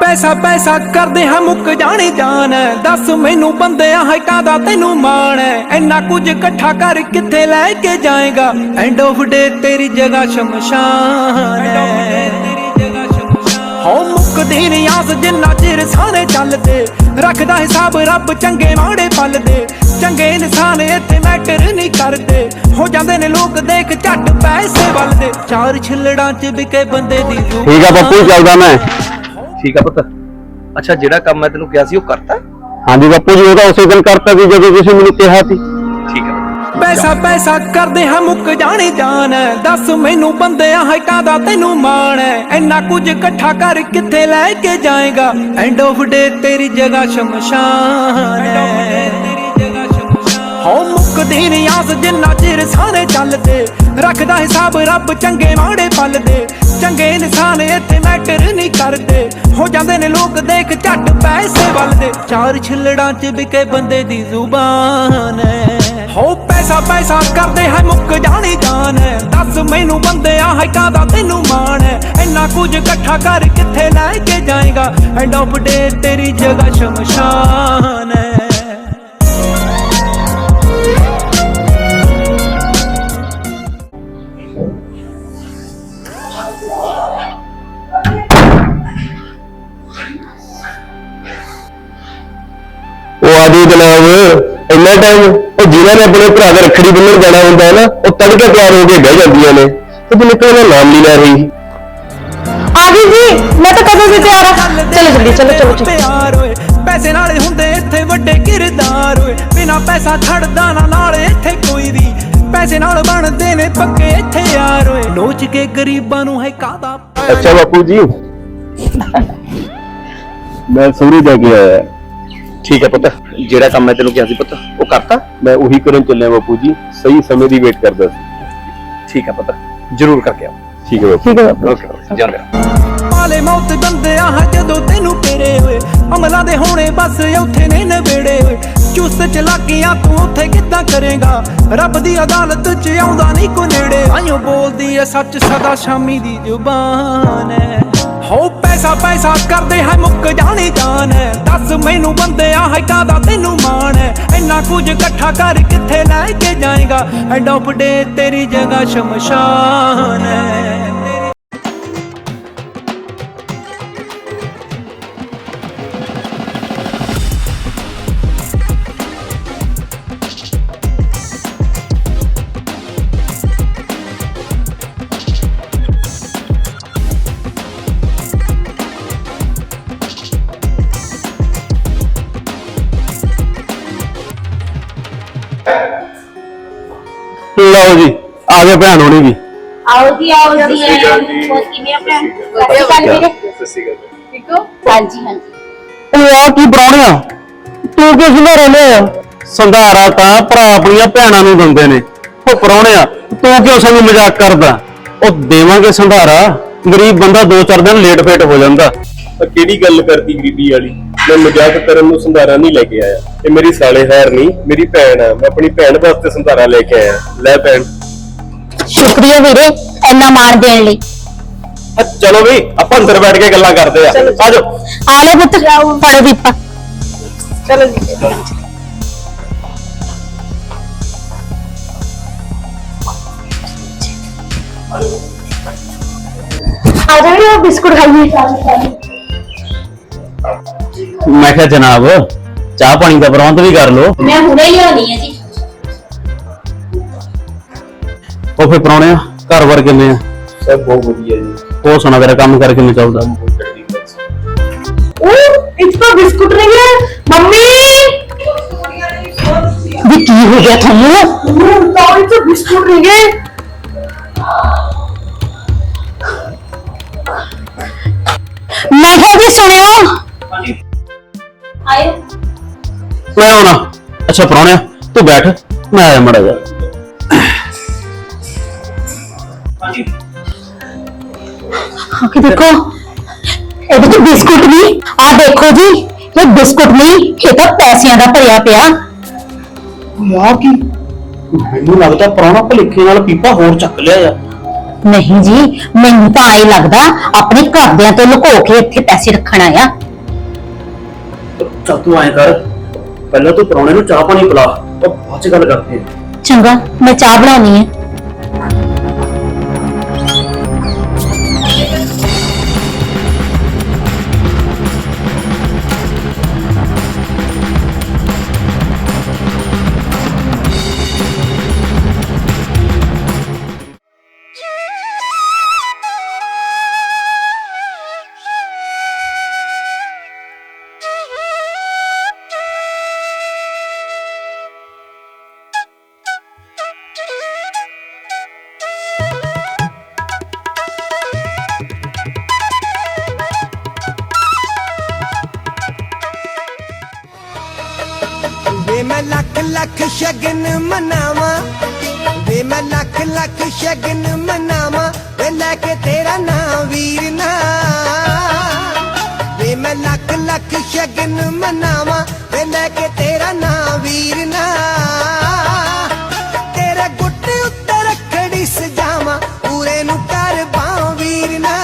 ਪੈਸਾ ਪੈਸਾ ਕਰਦੇ ਹਾਂ ਮੁੱਕ ਜਾਣੀ ਜਾਨ। ਦੱਸ ਮੈਨੂੰ ਬੰਦਿਆਂ ਹੈ ਕਾਦਾ ਤੈਨੂੰ ਮਾਣ। ਇੰਨਾ ਕੁਝ ਇਕੱਠਾ ਕਰ ਕਿੱਥੇ ਲੈ ਕੇ ਜਾਏਗਾ? ਐਂਡ ਆਫ ਡੇ ਤੇਰੀ ਜਗ੍ਹਾ ਸ਼ਮਸ਼ਾਨ ਹੈ। ਮੁੱਕਦੀ ਨੀ ਆਸ ਜਿੰਨਾ ਚਿਰ ਸਾਰੇ ਚੱਲਦੇ। ਰੱਖਦਾ ਹਿਸਾਬ ਰੱਬ ਚੰਗੇ ਮਾੜੇ ਪਲ ਦੇ। ਚੰਗੇ ਇਨਸਾਨ ਇੱਥੇ ਮੈਟਰ ਨਹੀਂ ਕਰਦੇ। ਹੋ ਜਾਂਦੇ ਨੇ ਲੋਕ ਦੇਖ ਝੱਟ ਪੈਸੇ ਵੱਲ ਦੇ ਚਾਰ ਛਿੱਲੜਾਂ 'ਚ ਵਿਕੇ ਬੰਦੇ ਦੀ। ਠੀਕ ਆ ਬੱਪੂ ਚੱਲਦਾ ਮੈਂ। ਠੀਕ ਆ ਪੁੱਤ। ਅੱਛਾ ਜਿਹੜਾ ਕੰਮ ਮੈਂ ਤੈਨੂੰ ਕਿਹਾ ਸੀ ਉਹ ਕਰਤਾ? ਹਾਂਜੀ ਬੱਪੂ ਜੀ ਉਹ ਤਾਂ ਉਸੇ ਦਿਨ ਕਰਤਾ ਸੀ ਜਦੋਂ ਤੁਸੀਂ ਮੈਨੂੰ ਕਿਹਾ ਸੀ। ਠੀਕ ਆ ਪੈਸਾ ਪੈਸਾ ਕਰਦੇ ਹਾਂ ਮੁੱਕ ਜਾਣੀ ਜਾਨ ਹੈ। ਦੱਸ ਮੈਨੂੰ ਬੰਦਿਆਂ ਹੈ ਕਾਦਾ ਤੈਨੂੰ ਮਾਣ। ਹੈ ਇੰਨਾ ਕੁਝ ਇਕੱਠਾ ਕਰ ਕਿੱਥੇ ਲੈ ਕੇ ਜਾਏਗਾ? ਐਂਡ ਆਫ ਡੇ ਤੇਰੀ ਜਗ੍ਹਾ ਸ਼ਮਸ਼ਾਨ ਹੈ। ਹੋ ਮੁੱਕਦੀ ਨੀ ਆਸ ਜਿੰਨਾ ਚਿਰ ਸਾਰੇ ਚੱਲਦੇ, ਰੱਖਦਾ ਹਿਸਾਬ ਰੱਬ ਚੰਗੇ ਮਾੜੇ ਪਲ ਚੰਗੇ ਇਨਸਾਨ ਇੱਥੇ ਮੈਟਰ ਨਹੀਂ ਕਰਦੇ। ਹੋ ਜਾਂਦੇ ਨੇ ਲੋਕ ਦੇਖ ਝੱਟ ਪੈਸੇ ਵੱਲ ਦੇ ਚਾਰ ਛਿੱਲੜਾਂ 'ਚ ਵਿਕੇ ਬੰਦੇ ਦੀ ਜ਼ੁਬਾਨ ਹੋ ਪੈਸਾ ਪੈਸਾ ਕਰਦੇ ਹੈ ਮੁੱਕ ਜਾਣੀ ਜਾਨ ਹੈ ਦੱਸ ਮੈਨੂੰ ਬੰਦਿਆਂ ਹੈ ਕਾਦਾ ਤੈਨੂੰ ਮਾਣ ਹੈ ਇੰਨਾ ਕੁਝ ਇਕੱਠਾ ਕਰ ਕਿੱਥੇ ਲੈ ਕੇ ਜਾਏਗਾ? ਐਂਡ ਆਫ ਡੇ ਤੇਰੀ ਜਗ੍ਹਾ ਸ਼ਮਸ਼ਾਨ ਹੈ ਜਨਾਬ ਇੰਨਾ ਟਾਈਮ ਉਹ ਜਿਨ੍ਹਾਂ ਨੇ ਆਪਣੇ ਭਰਾ ਦੇ ਰੱਖੜੀ ਬੰਨਣ ਜਾਣਾ ਹੁੰਦਾ ਹੈ ਨਾ ਉਹ ਤੜਕੇ ਤਿਆਰ ਹੋ ਕੇ ਬਹਿ ਜਾਂਦੀਆਂ ਨੇ। ਤੇ ਮੈਨੂੰ ਕੋਈ ਨਾਮ ਨਹੀਂ ਲੈ ਰਹੀ। ਆ ਗਈ ਜੀ ਮੈਂ ਤਾਂ ਕਦੋਂ ਦੀ ਤਿਆਰ ਆ? ਚਲੋ ਜਲਦੀ ਚਲੋ ਚਲੋ ਚਲੋ। ਪਿਆਰ ਓਏ ਪੈਸੇ ਨਾਲ ਹੁੰਦੇ ਇੱਥੇ ਵੱਡੇ ਕਿਰਦਾਰ ਓਏ ਬਿਨਾ ਪੈਸਾ ਖੜਦਾ ਨਾ ਨਾਲ ਇੱਥੇ ਕੋਈ ਵੀ। ਪੈਸੇ ਨਾਲ ਬਣਦੇ ਨੇ ਪੱਕੇ ਇੱਥੇ ਯਾਰ ਓਏ ਲੋਚ ਕੇ ਗਰੀਬਾਂ ਨੂੰ ਹੈ ਕਾਦਾ ਅੱਛਾ ਬਾਪੂ ਜੀ। ਮੈਂ ਸੂਰੀ ਜਾ ਕੇ ਆਇਆ ਠੀਕ ਆ ਪੁੱਤ। ਜਿਹੜਾ ਕੰਮ ਮੈਂ ਤੈਨੂੰ ਕਿਹਾ ਸੀ ਪੁੱਤ ਉਹ ਕਰਤਾ? ਮੈਂ ਉਹੀ ਕਰਨ ਚੱਲਿਆ ਬਾਪੂ ਜੀ। ਸਹੀ ਸਮੇਂ ਦੀ ਵੇਟ ਕਰਦਾ ਸੀ। ਠੀਕ ਆ ਪੁੱਤ ਜ਼ਰੂਰ ਕਰਕੇ ਆਓ। ਠੀਕ ਹੈ ਬਾਪੂ। ਠੀਕ ਹੈ ਬਾਪੂ। ਓਕੇ ਜਾਂਦੇ ਪਾਲੇ ਮੌਤ ਬੰਦੇ ਆ ਜਦੋਂ ਤੈਨੂੰ ਤੇਰੇ ਹੋਏ। ਅਮਲਾਂ ਦੇ ਹੋਣੇ ਬਸ ਉੱਥੇ ਨੇ ਨਵੇੜੇ ਹੋਏ। ਚੁਸਤ ਚਲਾਕੀਆਂ ਤੂੰ ਉੱਥੇ ਕਿੱਦਾਂ ਕਰੇਗਾ? ਰੱਬ ਦੀ ਅਦਾਲਤ 'ਚ ਆਉਂਦਾ ਨਹੀਂ ਕੋ ਨੇੜੇ। ਆਇਓ ਬੋਲਦੀ ਐ ਸੱਚ ਸਦਾ ਸ਼ਾਮੀ ਦੀ ਜ਼ੁਬਾਨ ਹੈ ਹੋ ਪੈਸਾ ਪੈਸਾ ਕਰਦੇ ਹੈ ਮੁੱਕ ਜਾਣੀ ਜਾਨ ਹੈ। ਦੱਸ ਮੈਨੂੰ ਬੰਦਿਆ ਹੈ ਕਾਦਾ ਤੈਨੂੰ ਮਾਣ ਹੈ। ਇੰਨਾ ਕੁਝ ਇਕੱਠਾ ਕਰ ਕਿੱਥੇ ਲੈ ਕੇ ਜਾਏਗਾ? ਐਂਡ ਆਫ ਡੇ ਤੇਰੀ ਜਗ੍ਹਾ ਸ਼ਮਸ਼ਾਨ ਹੈ। ਲਓ ਜੀ ਆ ਗਏ ਭੈਣ ਹੋਣੀ ਵੀ। ਆਓ ਜੀ ਆਓ ਜੀ। ਹੋਰ ਕਿਵੇਂ ਆ ਭੈਣ? ਸਤਿ ਸ਼੍ਰੀ ਅਕਾਲ। ਠੀਕ ਹੋ? ਹਾਂਜੀ ਹਾਂਜੀ। ਉਹ ਆ ਕੀ ਪ੍ਰਾਹੁਣਿਆ? ਤੂੰ ਕਿਸ ਨੂੰ ਰਹਿੰਦੇ ਸੰਧਾਰਾ ਤਾਂ ਭਰਾ ਆਪਣੀਆਂ ਭੈਣਾਂ ਨੂੰ ਦਿੰਦੇ ਨੇ। ਉਹ ਪ੍ਰਾਹੁਣਿਆ ਤੂੰ ਕਿਉਂ ਸਾਨੂੰ ਮਜ਼ਾਕ ਕਰਦਾ? ਉਹ ਦੇਵਾਂਗੇ ਸੰਧਾਰਾ। ਗਰੀਬ ਬੰਦਾ ਦੋ ਚਾਰ ਦਿਨ ਲੇਟ ਫੇਟ ਹੋ ਜਾਂਦਾ। ਕਿਹੜੀ ਗੱਲ ਕਰਦੀ ਗਰੀਬੀ ਵਾਲੀ? ਮੈਂ ਮਜ਼ਾਕ ਕਰਨ ਨੂੰ ਸੰਧਾਰਾ ਨਹੀਂ ਲੈ ਕੇ ਆਇਆ। ਇਹ ਮੇਰੀ ਸਾਲੇ ਹਾਰ ਨਹੀਂ ਮੇਰੀ ਭੈਣ ਆ। ਮੈਂ ਆਪਣੀ ਭੈਣ ਵਾਸਤੇ ਸੰਧਾਰਾ ਲੈ ਕੇ ਆਇਆ। ਲੈ ਭੈਣ। ਸ਼ੁਕਰੀਆ ਵੀਰੇ ਇੰਨਾ ਮਾਣ ਦੇਣ ਲਈ। ਆ ਚਲੋ ਵੀ ਆਪਾਂ ਅੰਦਰ ਬੈਠ ਕੇ ਗੱਲਾਂ ਕਰਦੇ ਆ। ਆਜੋ ਆ ਲੈ ਪੁੱਤ ਫੜ ਦੀਪਾ ਚਲੋ ਜੀ। ਆ ਜਾਓ ਬਿਸਕੁਟ ਖਾਈਏ। ਮੈਂ ਕਿਹਾ ਜਨਾਬ ਚਾਹ ਪਾਣੀ ਦਾ ਪ੍ਰਬੰਧ ਵੀ ਕਰ ਲਓ। ਮੈਂ ਹੁਣੇ ਲਿਆਉਣੀ ਹੈ ਜੀ। ਉਹ ਫੇ ਪ੍ਰਾਹੁਣਿਆ ਘਰ ਵਰ ਕਿਵੇਂ ਆ? ਸਭ ਬਹੁਤ ਵਧੀਆ ਜੀ। ਉਹ ਸੁਣਾ ਤੇਰਾ ਕੰਮ ਕਰ ਕਿਵੇਂ ਚੱਲਦਾ? ਉਹ ਇਸ ਤਾਂ ਬਿਸਕੁਟ ਨਹੀਂ ਹੈ ਮੰਮੀ! ਵੀ ਕੀ ਹੋ ਗਿਆ ਤੁਹਾਨੂੰ? ਤਾਂ ਇਹ ਤਾਂ ਬਿਸਕੁਟ ਨਹੀਂ ਹੈ ਮੈਂ ਕਿਹਾ ਜੀ ਸੁਣਿਓ। ਮੈਂ ਆਉਣਾ। ਅੱਛਾ ਪ੍ਰਾਹੁਣਿਆ ਤੂੰ ਬੈਠ ਮੈਂ ਆਇਆ ਮੜਾ ਜਾ ਕੇ ਦੇਖੋ ਇਹ ਤਾਂ ਬਿਸਕੁਟ ਨਹੀਂ। ਆ ਦੇਖੋ ਜੀ ਇਹ ਬਿਸਕੁਟ ਨਹੀਂ ਇਹ ਤਾਂ ਪੈਸਿਆਂ ਦਾ ਭਰਿਆ ਪਿਆ। ਯਾ ਕੀ? ਮੈਨੂੰ ਲੱਗਦਾ ਪ੍ਰਾਹੁਣਾ ਭਲੇਖੇ ਨਾਲ ਪੀਪਾ ਹੋਰ ਚੱਕ ਲਿਆ ਆ। ਨਹੀਂ ਜੀ ਮੈਨੂੰ ਤਾਂ ਆਈ ਲੱਗਦਾ ਆਪਣੇ ਘਰਦਿਆਂ ਤੋਂ ਲੁਕੋ ਕੇ ਇੱਥੇ ਪੈਸੇ ਰੱਖਣ ਆਇਆ। ਚੱਲ ਤੂੰ ਐਂ ਕਰ। ਪਹਿਲਾਂ ਤੂੰ ਪ੍ਰਾਹੁਣੇ ਨੂੰ ਚਾਹ ਪਾਣੀ ਪਿਲਾ। ਉਹ ਬਾਅਦ ਚ ਗੱਲ ਕਰਦੇ ਆ। ਚੰਗਾ, ਮੈਂ ਚਾਹ ਬਣਾਉਣੀ ਹੈ ਲੱਖ ਲੱਖ ਸ਼ਗਨ ਮਨਾਵਾਂ। ਵੇ ਮੈਂ ਲੱਖ ਲੱਖ ਸ਼ਗਨ ਮਨਾਵਾਂ। ਵੇ ਲੈ ਕੇ ਤੇਰਾ ਨਾਮ ਵੀਰ ਨਾ। ਵੇ ਮੈਂ ਲੱਖ ਲੱਖ ਸ਼ਗਨ ਮਨਾਵਾਂ। ਵੇ ਲੈ ਕੇ ਤੇਰਾ ਨਾਮ ਵੀਰ ਨਾ। ਤੇਰੇ ਗੁੱਟੇ ਉੱਤੇ ਰੱਖੜੀ ਸਜਾਵਾਂ ਪੂਰੇ ਨੂੰ ਕਰ ਬਾਹ ਵੀਰ ਨਾ।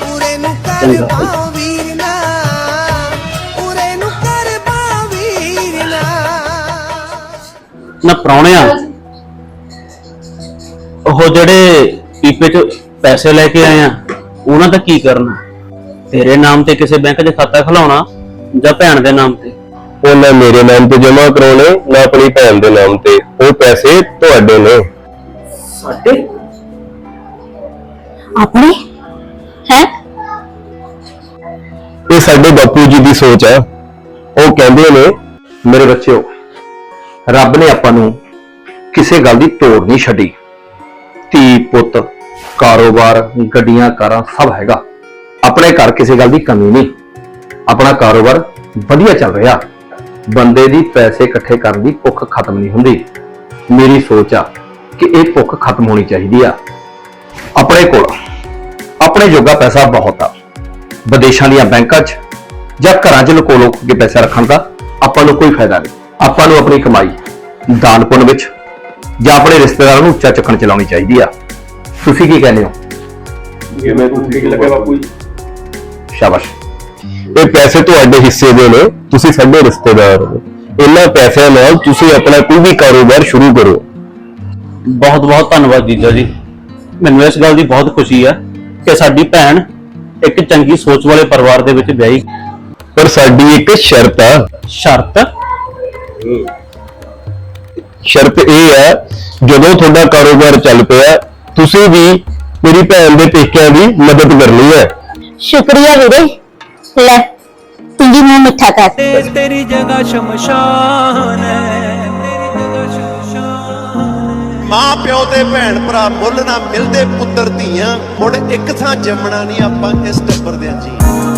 ਪੂਰੇ ਨੂੰ ਕਰ ਚੰਗਾ। ਨਾ ਪ੍ਰਾਹੁਣਿਆ। ਉਹ ਜਿਹੜੇ ਪੀਪੇ ਚ ਪੈਸੇ ਲੈ ਕੇ ਆਏ ਆ ਉਹਨਾਂ ਦਾ ਕੀ ਕਰਨਾ? ਤੇਰੇ ਨਾਮ ਤੇ ਕਿਸੇ ਬੈਂਕ 'ਚ ਖਾਤਾ ਖੁਲਾਉਣਾ ਜਾਂ ਭੈਣ ਦੇ ਨਾਮ ਤੇ? ਉਹ ਨਾ ਮੇਰੇ ਨਾਮ ਤੇ ਜਮ੍ਹਾਂ ਕਰਾਉਣੇ ਨਾ ਆਪਣੀ ਭੈਣ ਦੇ ਨਾਮ ਤੇ। ਉਹ ਪੈਸੇ ਤੁਹਾਡੇ ਨੇ। ਸਾਡੇ? ਆਪਣੇ? ਹੈ? ਇਹ ਸਾਡੇ ਬਾਪੂ ਜੀ ਦੀ ਸੋਚ ਆ। ਉਹ ਕਹਿੰਦੇ ਨੇ ਮੇਰੇ ਬੱਚਿਓ ਰੱਬ ਨੇ ਆਪਾਂ ਨੂੰ ਕਿਸੇ ਗੱਲ ਦੀ ਤੋੜ ਨਹੀਂ ਛੱਡੀ। ਧੀ, ਪੁੱਤ, ਕਾਰੋਬਾਰ, ਗੱਡੀਆਂ, ਕਾਰਾਂ, ਸਭ ਹੈਗਾ। ਆਪਣੇ ਘਰ ਕਿਸੇ ਗੱਲ ਦੀ ਕਮੀ ਨਹੀਂ। ਆਪਣਾ ਕਾਰੋਬਾਰ ਵਧੀਆ ਚੱਲ ਰਿਹਾ। ਬੰਦੇ ਦੀ ਪੈਸੇ ਇਕੱਠੇ ਕਰਨ ਦੀ ਭੁੱਖ ਖਤਮ ਨਹੀਂ ਹੁੰਦੀ। ਮੇਰੀ ਸੋਚ ਆ ਕਿ ਇਹ ਭੁੱਖ ਖਤਮ ਹੋਣੀ ਚਾਹੀਦੀ ਆ। ਆਪਣੇ ਕੋਲ ਆਪਣੇ ਜੋਗਾ ਪੈਸਾ ਬਹੁਤ ਆ। ਵਿਦੇਸ਼ਾਂ ਦੀਆਂ ਬੈਂਕਾਂ 'ਚ ਜਾਂ ਘਰਾਂ 'ਚ ਲੁਕੋ ਲੁਕ ਕੇ ਪੈਸਾ ਰੱਖਣ ਦਾ ਆਪਾਂ ਨੂੰ ਕੋਈ ਫਾਇਦਾ ਨਹੀਂ। ਆਪਾਂ ਨੂੰ ਆਪਣੀ ਕਮਾਈ ਦਾਨ ਪੁੰਨ ਵਿੱਚ ਜਾਂ ਆਪਣੇ ਰਿਸ਼ਤੇਦਾਰਾਂ ਨੂੰ ਉੱਚਾ ਚੱਕਣ ਚਲਾਉਣੀ ਚਾਹੀਦੀ ਆ। ਤੁਸੀਂ ਕੀ ਕਹਿੰਦੇ ਹੋ? ਜਿਵੇਂ ਤੁਹਾਨੂੰ ਠੀਕ ਲੱਗੇ ਬਾਪੂ ਜੀ? ਸ਼ਾਬਾਸ਼। ਇਹ ਪੈਸੇ ਤੁਹਾਡੇ ਹਿੱਸੇ ਦੇ ਨੇ ਤੁਸੀਂ ਸਾਡੇ ਰਿਸ਼ਤੇਦਾਰ ਹੋ। ਇਹਨਾਂ ਪੈਸਿਆਂ ਨਾਲ ਤੁਸੀਂ ਆਪਣਾ ਕੋਈ ਵੀ ਕਾਰੋਬਾਰ ਸ਼ੁਰੂ ਕਰੋ। ਬਹੁਤ ਬਹੁਤ ਧੰਨਵਾਦ ਜੀਜਾ ਜੀ। ਮੈਨੂੰ ਇਸ ਗੱਲ ਦੀ ਬਹੁਤ ਖੁਸ਼ੀ ਹੈ ਕਿ ਸਾਡੀ ਭੈਣ ਇੱਕ ਚੰਗੀ ਸੋਚ ਵਾਲੇ ਪਰਿਵਾਰ ਦੇ ਵਿੱਚ ਵਿਆਹੀ। ਪਰ ਸਾਡੀ ਇੱਕ ਸ਼ਰਤ ਆ। ਸ਼ਰਤ? ਸ਼ਰਤ ਇਹ ਹੈ ਜਦੋਂ ਤੁਹਾਡਾ ਕਾਰੋਬਾਰ ਚੱਲ ਪਿਆ ਤੁਸੀਂ ਵੀ ਮੇਰੀ ਭੈਣ ਦੇ ਪੇਕਿਆਂ ਦੀ ਮਦਦ ਕਰਨੀ ਹੈ। ਸ਼ੁਕਰੀਆ ਵੀਰੇ। ਲੈ ਤੂੰ ਵੀ ਮੂੰਹ ਮਿੱਠਾ ਕਰ। ਤੇਰੀ ਜਗ੍ਹਾ ਸ਼ਮਸ਼ਾਨ ਹੈ ਤੇਰੀ ਜਗ੍ਹਾ ਸ਼ਮਸ਼ਾਨ ਮਾਂ ਪਿਓ ਤੇ ਭੈਣ ਭਰਾ ਮੁੱਲ ਨਾ ਮਿਲਦੇ ਪੁੱਤਰ ਧੀਆਂ ਮੁੜ ਇੱਕ ਥਾਂ ਜੰਮਣਾ ਨਹੀਂ ਆਪਾਂ ਇਸ ਟੱਬਰ ਦੇ ਜੀ